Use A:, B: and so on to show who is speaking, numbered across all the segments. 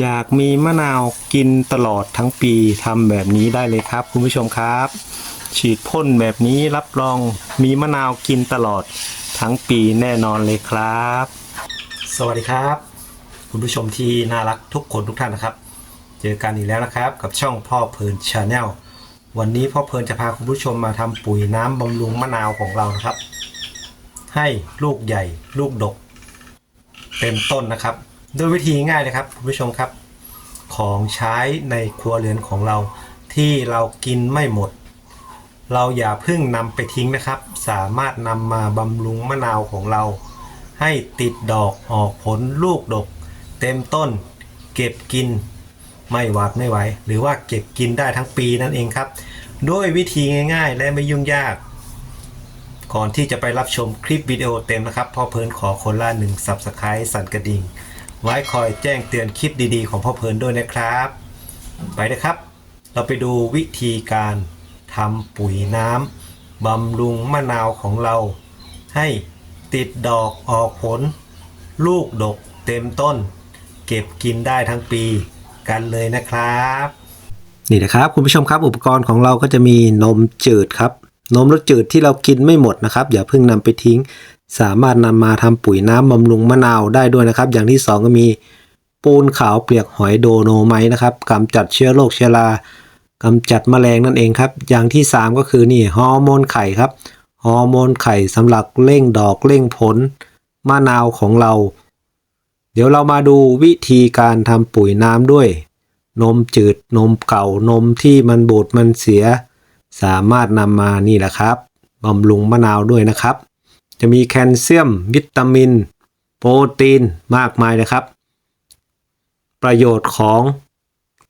A: อยากมีมะนาวกินตลอดทั้งปีทำแบบนี้ได้เลยครับ คุณผู้ชมครับ ฉีดพ่นแบบนี้รับรองมีมะนาวกินตลอดทั้งปีแน่นอนเลยครับ สวัสดีครับ คุณผู้ชมที่น่ารักทุกคนทุกท่านนะครับ เจอกันอีกแล้วนะครับ กับช่องพ่อเพลินชาแนลวันนี้พ่อเพลินจะพาคุณผู้ชมมาทำปุ๋ยน้ำบำรุงมะนาวของเรานะครับ ให้ลูกใหญ่ ลูกดก เต็มต้นนะครับ ด้วยวิธีง่ายเลยครับคุณผู้ชมครับ ของใช้ในครัวเรือนของเราที่เรากินไม่หมด เราอย่าเพิ่งนำไปทิ้งนะครับ สามารถนำมาบำรุงมะนาวของเรา ให้ติดดอกออกผลลูกดก เต็มต้น เก็บกินไม่หวาดไม่ไหว หรือว่าเก็บกินได้ทั้งปีนั่นเองครับ ด้วยวิธีง่าย ๆ และไม่ยุ่งยาก ก่อนที่จะไปรับชมคลิปวิดีโอเต็มนะครับพ่อเพลินขอคนละหนึ่ง Subscribe สั่นกระดิ่ง ไว้คอยแจ้งเตือนคลิปดีๆ ของพ่อเพลินด้วยนะครับ ไปนะครับ เราไปดูวิธีการทำปุ๋ยน้ำบำรุงมะนาวของเรา ให้ติดดอกออกผล ลูกดกเต็มต้น เก็บกินได้ทั้งปีกันเลยนะครับ นี่นะครับคุณผู้ชมครับอุปกรณ์ของเราก็จะมีนมจืดครับนมรสจืดที่เรากินไม่หมดนะครับ อย่าเพิ่งนำไปทิ้ง สามารถนำมาทำปุ๋ยน้ำบำรุงมะนาวได้ด้วยนะครับ อย่างที่สองก็มีปูนขาวเปียกหอยโดโนไมนะครับกำจัดเชื้อโรคเชื้อรากำจัดแมลงนั่นเองครับ อย่างที่สามก็คือนี่ฮอร์โมนไข่ครับฮอร์โมนไข่สำหรับเร่งดอกเร่งผลมะนาวของเรา เดี๋ยวเรามาดูวิธีการทำปุ๋ยน้ำด้วย นมจืดนมเก่านมที่มันบูดมันเสีย สามารถนำมานี่แหละครับบำรุงมะนาวด้วยนะครับ จะมีแคลเซียม วิตามิน โปรตีนมากมายนะครับ ประโยชน์ของ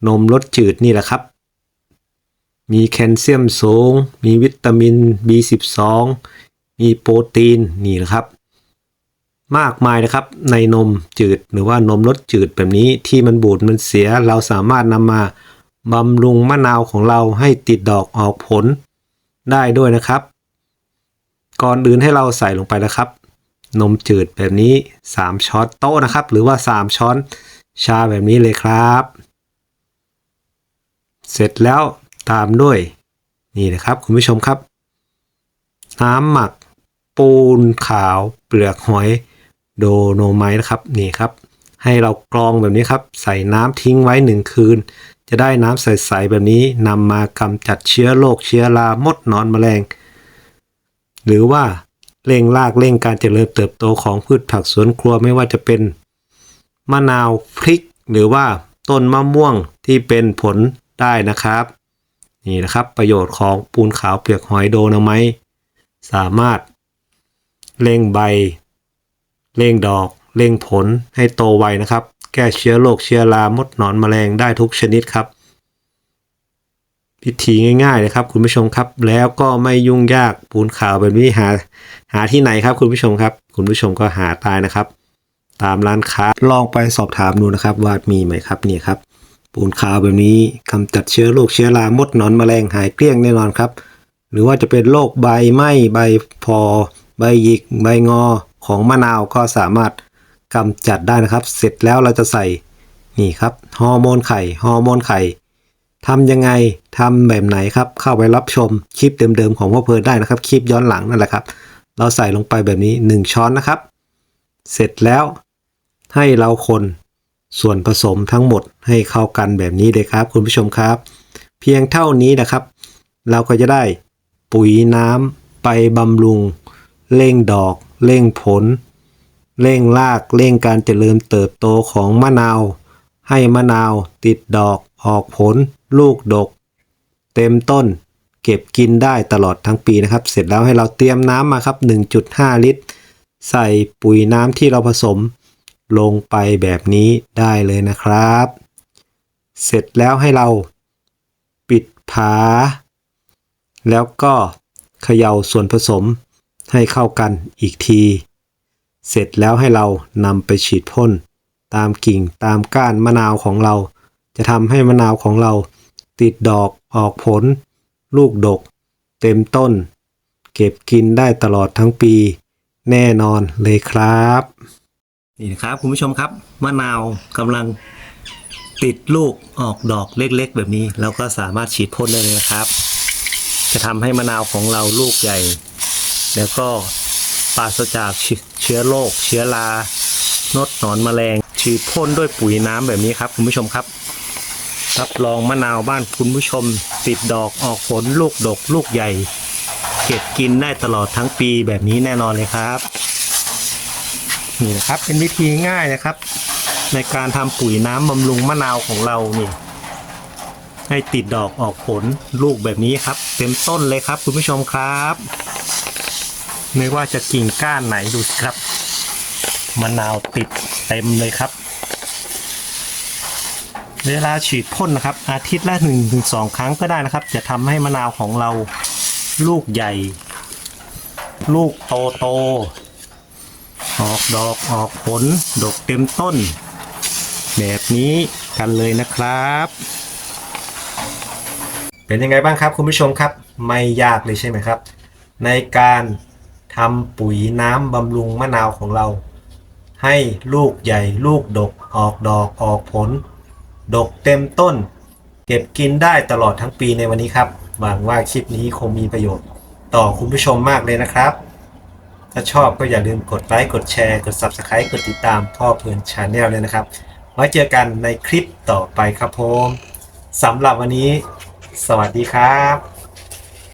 A: นมรสจืดนี่แหละครับ มีแคลเซียมสูง มีวิตามิน B12 มีโปรตีนนี่นะครับ มากมายนะครับในนมจืดหรือว่านมรสจืดแบบนี้ที่มันบูดมันเสียเราสามารถนำมาบำรุงมะนาวของเราให้ติดดอกออกผลได้ด้วยนะครับ ก่อนอื่นให้เราใส่ลงไปนะครับ นมจืดแบบนี้ 3 ช้อนโต๊ะนะครับ หรือว่า 3 ช้อนชาแบบนี้เลยครับ เสร็จแล้วตามด้วยนี่นะครับคุณผู้ชมครับ น้ำหมักปูนขาวเปลือกหอยโดโนไมต์นะครับนี่ครับ ให้เรากรองแบบนี้ครับ ใส่น้ำทิ้งไว้หนึ่งคืน จะได้น้ำใสๆแบบนี้นำมากำจัดเชื้อโรคเชื้อรามดนอนแมลง หรือว่าเร่งรากเร่งการเจริญเติบโตของพืชผักสวนครัวไม่ว่าจะเป็นมะนาวพริก หรือว่าต้นมะม่วงที่เป็นผลได้นะครับ นี่นะครับประโยชน์ของปูนขาวเปลือกหอยโดนาไมสามารถเร่งใบเร่งดอกเร่งผลให้โตไวนะครับ แก้เชื้อโรคเชื้อรามดหนอนแมลงได้ทุกชนิดครับ พิธีง่ายๆเลยครับ คุณผู้ชมครับ แล้วก็ไม่ยุ่งยากปูนขาวแบบนี้หา หาที่ไหนครับ คุณผู้ชมครับ คุณผู้ชมก็หาตายนะครับ ตามร้านค้าลองไปสอบถามดูนะครับว่ามีไหมครับนี่ครับ ปูนขาวแบบนี้กำจัดเชื้อโรคเชื้อรามดหนอนแมลงหายเกลี้ยงแน่นอนครับ หรือว่าจะเป็นโรคใบไหม้ใบพอ ใบหยิก ใบงอของมะนาวก็สามารถกำจัดได้นะครับ เสร็จแล้วเราจะใส่นี่ครับฮอร์โมนไข่ฮอร์โมนไข่ ทำยังไงทำแบบไหนครับ เข้าไปรับชมคลิปเดิมๆของพ่อเพลินได้นะครับ คลิปย้อนหลังนั่นแหละครับ เราใส่ลงไปแบบนี้ 1 ช้อนนะครับ เสร็จแล้วให้เราคนส่วนผสมทั้งหมดให้เข้ากันแบบนี้เลยครับ คุณผู้ชมครับ เพียงเท่านี้นะครับ เราก็จะได้ปุ๋ยน้ำไปบำรุงเร่งดอกเร่งผลเร่งรากเร่งการเจริญเติบโตของมะนาว ให้มะนาวติดดอกออกผล ลูกดก เต็มต้น เก็บกินได้ตลอดทั้งปีนะครับ เสร็จแล้วให้เราเตรียมน้ำมาครับ 1.5 ลิตร ใส่ปุ๋ยน้ำที่เราผสม ลงไปแบบนี้ได้เลยนะครับ เสร็จแล้วให้เราปิดผา แล้วก็เขย่าส่วนผสมให้เข้ากันอีกที เสร็จแล้วให้เรานำไปฉีดพ่น ตามกิ่งตามก้านมะนาวของเรา จะทำให้มะนาวของเรา ติดดอกออกผล ลูกดก เต็มต้น เก็บกินได้ตลอดทั้งปี แน่นอนเลยครับ นี่นะครับคุณผู้ชมครับมะนาวกำลังติดลูกออกดอกเล็กๆ แบบนี้เราก็สามารถฉีดพ่นได้เลยนะครับ จะทำให้มะนาวของเราลูกใหญ่ แล้วก็ปราศจากเชื้อโรคเชื้อรานดหนอนแมลงฉีดพ่นด้วยปุ๋ยน้ำแบบนี้ครับคุณผู้ชมครับ รับรองมะนาวบ้านคุณผู้ชม ติดดอกออกผลลูกดกลูกใหญ่ เก็บกินได้ตลอดทั้งปีแบบนี้แน่นอนเลยครับ นี่นะครับเป็นวิธีง่ายนะครับ ในการทำปุ๋ยน้ำบำรุงมะนาวของเรานี่ให้ติดดอกออกผลลูกแบบนี้ครับ เต็มต้นเลยครับคุณผู้ชมครับไม่ว่าจะกิ่งก้านไหนดูครับมะนาวติดเต็มเลยครับ เวลาฉีดพ่นนะครับ อาทิตย์ละ1นถึงสครั้งก็ได้นะครับ จะทำให้มะนาวของเราลูกใหญ่ ลูกโตโต ออกดอกออกผล ดกเต็มต้น แบบนี้กันเลยนะครับ เป็นยังไงบ้างครับคุณผู้ชมครับ ไม่ยากเลยใช่ไหมครับ ในการทำปุ๋ยน้ำบำรุงมะนาวของเรา ให้ลูกใหญ่ ลูกดกออกดอกออกผล ดกเต็มต้น เก็บกินได้ตลอดทั้งปีในวันนี้ครับ หวังว่าคลิปนี้คงมีประโยชน์ ต่อคุณผู้ชมมากเลยนะครับ ถ้าชอบก็อย่าลืมกดไลค์กดแชร์กด Subscribe กดติดตามพ่อเพลินชาแนลเลยนะครับไว้เจอกันในคลิปต่อไปครับผมสำหรับวันนี้ สวัสดีครับ